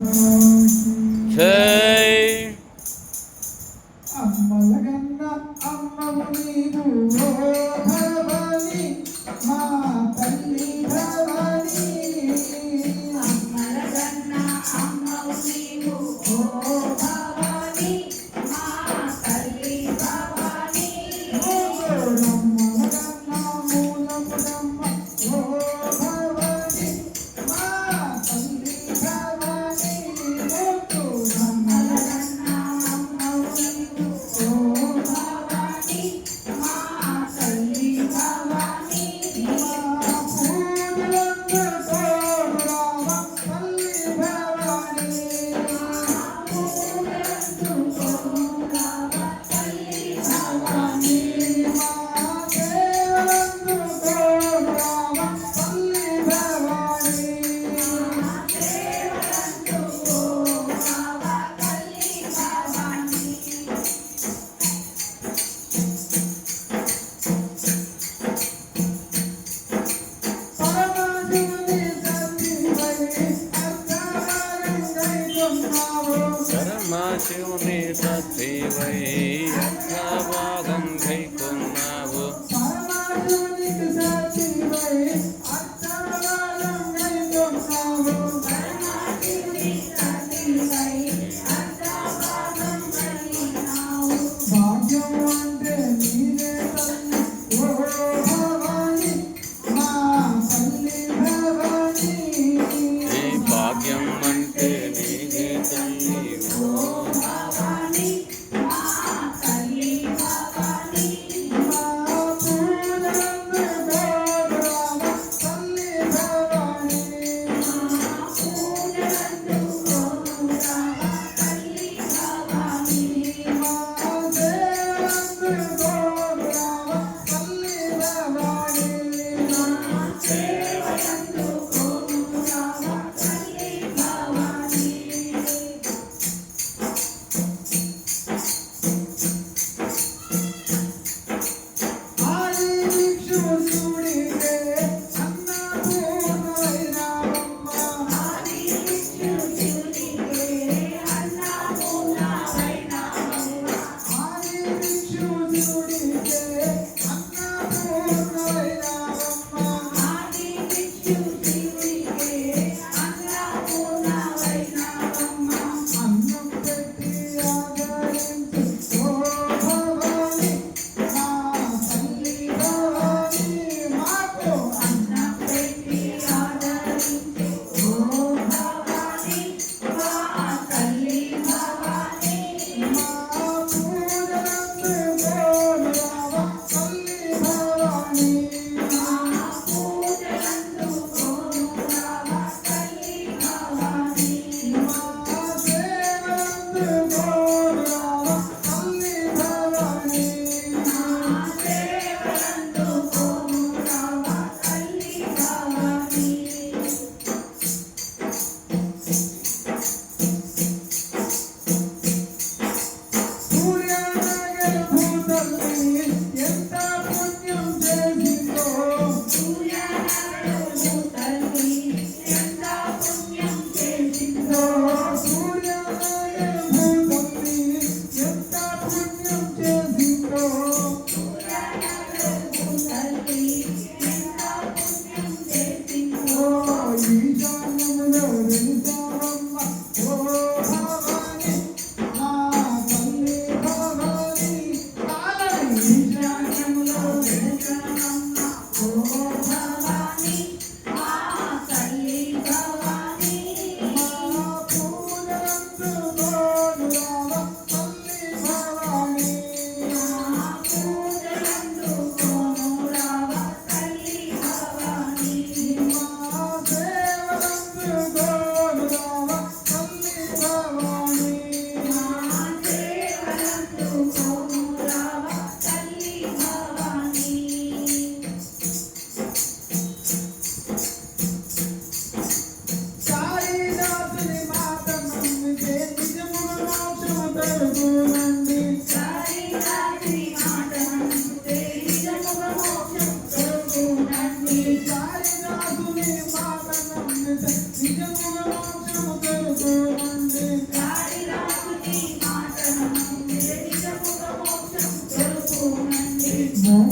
జై అమ్మలగన్న అమ్మవు నీవు మా తల్లి தேவை அக்கவாதம் கைக்குமா Yes. I'm gonna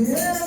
Yeah.